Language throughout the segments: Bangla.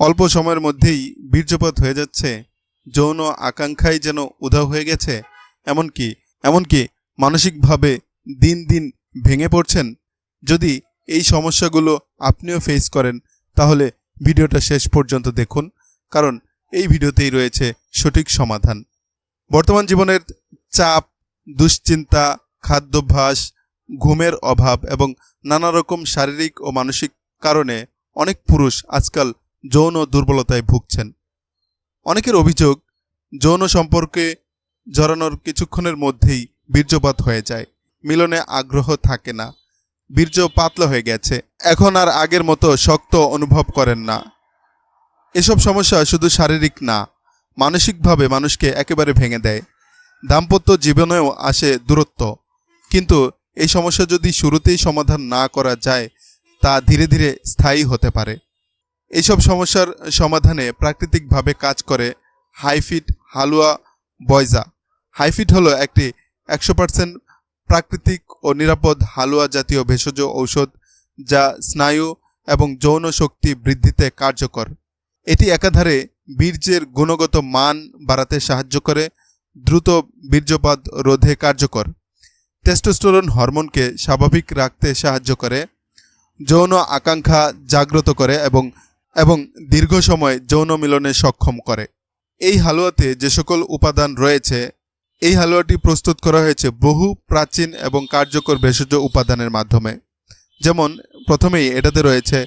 অল্প সময়ের মধ্যেই বীর্যপাত হয়ে যাচ্ছে, যৌন আকাঙ্ক্ষাই যেন উধাও হয়ে গেছে। এমনকি এমনকি মানসিকভাবে দিন দিন ভেঙে পড়ছেন। যদি এই সমস্যাগুলো আপনিও ফেস করেন, তাহলে ভিডিওটা শেষ পর্যন্ত দেখুন, কারণ এই ভিডিওতেই রয়েছে সঠিক সমাধান। বর্তমান জীবনের চাপ, দুশ্চিন্তা, খাদ্যাভ্যাস, ঘুমের অভাব এবং নানা রকম শারীরিক ও মানসিক কারণে অনেক পুরুষ আজকাল যৌন দুর্বলতায় ভুগছেন। অনেকের অভিযোগ, যৌন সম্পর্কে জড়ানোর কিছুক্ষণের মধ্যেই বীর্যপাত হয়ে যায়। মিলনে আগ্রহ থাকে না। বীর্য পাতলা হয়ে গেছে। এখন আর আগের মতো শক্ত অনুভব করেন না। এসব সমস্যা শুধু শারীরিক না, মানসিকভাবে মানুষকে একেবারে ভেঙে দেয়। দাম্পত্য জীবনেও আসে দূরত্ব। কিন্তু এই সমস্যা যদি শুরুতেই সমাধান না করা যায়, তা ধীরে ধীরে স্থায়ী হতে পারে। এইসব সমস্যার সমাধানে প্রাকৃতিকভাবে কাজ করে হাইফিট হালুয়া বয়জা। হাইফিট হলো একটি একশো পার্সেন্ট প্রাকৃতিক ও নিরাপদ হালুয়া জাতীয় ভেষজ ঔষধ যা স্নায়ু এবং যৌন শক্তি বৃদ্ধিতে কার্যকর। এটি একাধারে বীর্যের গুণগত মান বাড়াতে সাহায্য করে, দ্রুত বীর্যপাত রোধে কার্যকর। টেস্টোস্টেরন হরমোনকে স্বাভাবিক রাখতে সাহায্য করে, যৌন আকাঙ্ক্ষা জাগ্রত করে এবং এবং দীর্ঘ সময় যৌন মিলনে সক্ষম করে। এই হালুয়াতে যে সকল উপাদান রয়েছে, এই হালুয়াটি প্রস্তুত করা হয়েছে বহু প্রাচীন এবং কার্যকর ভেষজ উপাদানের মাধ্যমে। যেমন, প্রথমেই এটাতে রয়েছে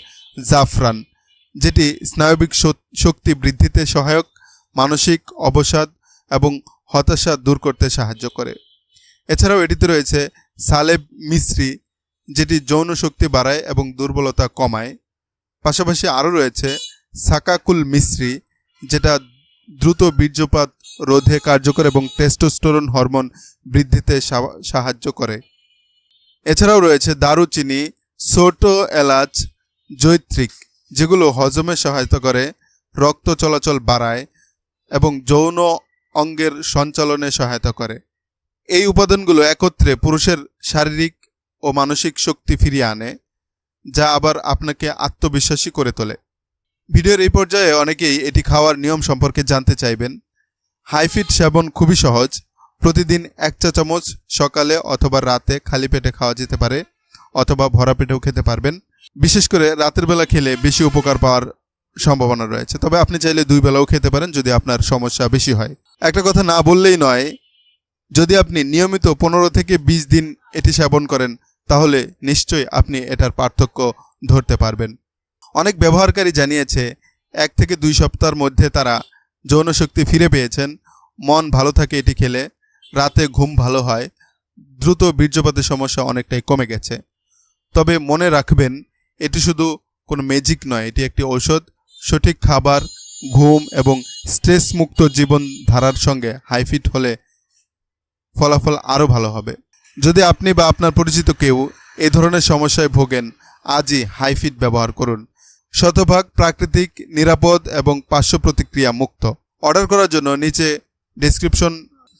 জাফরান, যেটি স্নায়বিক শক্তি বৃদ্ধিতে সহায়ক, মানসিক অবসাদ এবং হতাশা দূর করতে সাহায্য করে। এছাড়াও এটিতে রয়েছে সালেব মিশ্রি, যেটি যৌন শক্তি বাড়ায় এবং দুর্বলতা কমায়। পাশাপাশি আরও রয়েছে সাকাকুল মিশ্রি, যেটা দ্রুত বীর্যপাত, রোধে কার্যকর এবং টেস্টোস্টেরন হরমোন বৃদ্ধিতে সাহায্য করে। এছাড়াও রয়েছে দারুচিনি, ছোটো এলাচ, জৈত্রিক, যেগুলো হজমে সহায়তা করে, রক্ত চলাচল বাড়ায় এবং যৌন অঙ্গের সঞ্চালনে সহায়তা করে। এই উপাদানগুলো একত্রে পুরুষের শারীরিক ও মানসিক শক্তি ফিরিয়ে আনে। যা আবার আপনাকে আত্মবিশ্বাসী করে তোলে। ভিডিওর এই পর্যায়ে অনেকেই এটি খাওয়ার নিয়ম সম্পর্কে জানতে চাইবেন। হাইফিট সেবন খুবই সহজ। প্রতিদিন এক চা চামচ সকালে অথবা রাতে খালি পেটে খাওয়া যেতে পারে অথবা ভরা পেটেও খেতে পারবেন। বিশেষ করে রাতের বেলা খেলে বেশি উপকার পাওয়ার সম্ভাবনা রয়েছে। তবে আপনি চাইলে দুই বেলাও খেতে পারেন যদি আপনার সমস্যা বেশি হয়। একটা কথা না বললেই নয়, যদি আপনি নিয়মিত পনেরো থেকে বিশ দিন এটি সেবন করেন তাহলে নিশ্চয়ই আপনি এটার পার্থক্য ধরতে পারবেন। অনেক ব্যবহারকারী জানিয়েছে, এক থেকে দুই সপ্তাহের মধ্যে তারা যৌন শক্তি ফিরে পেয়েছেন, মন ভালো থাকে এটি খেলে, রাতে ঘুম ভালো হয়, দ্রুত বীর্যপাতের সমস্যা অনেকটাই কমে গেছে। তবে মনে রাখবেন, এটি শুধু কোনো ম্যাজিক নয়, এটি একটি ঔষধ, সঠিক খাবার, ঘুম এবং স্ট্রেস মুক্ত জীবন ধারার সঙ্গে হাইফিট হলে ফলাফল আরও ভালো হবে। যদি আপনি বা আপনার পরিচিত কেউ এ ধরনের সমস্যায় ভোগেন, আজই হাইফিট ব্যবহার করুন। শতভাগ প্রাকৃতিক, নিরাপদ এবং পার্শ্ব প্রতিক্রিয়া মুক্ত। অর্ডার করার জন্য নিচে ডেসক্রিপশন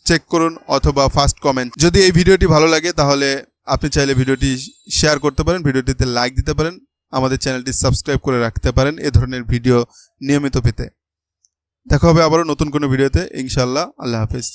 চেক করুন অথবা ফার্স্ট কমেন্ট। যদি এই ভিডিওটি ভালো লাগে, তাহলে আপনি চাইলে ভিডিওটি শেয়ার করতে পারেন, ভিডিওটিতে লাইক দিতে পারেন, আমাদের চ্যানেলটি সাবস্ক্রাইব করে রাখতে পারেন এ ধরনের ভিডিও নিয়মিত পেতে। দেখা হবে আবারও নতুন কোনো ভিডিওতে। ইনশাল্লাহ আল্লাহ হাফিজ।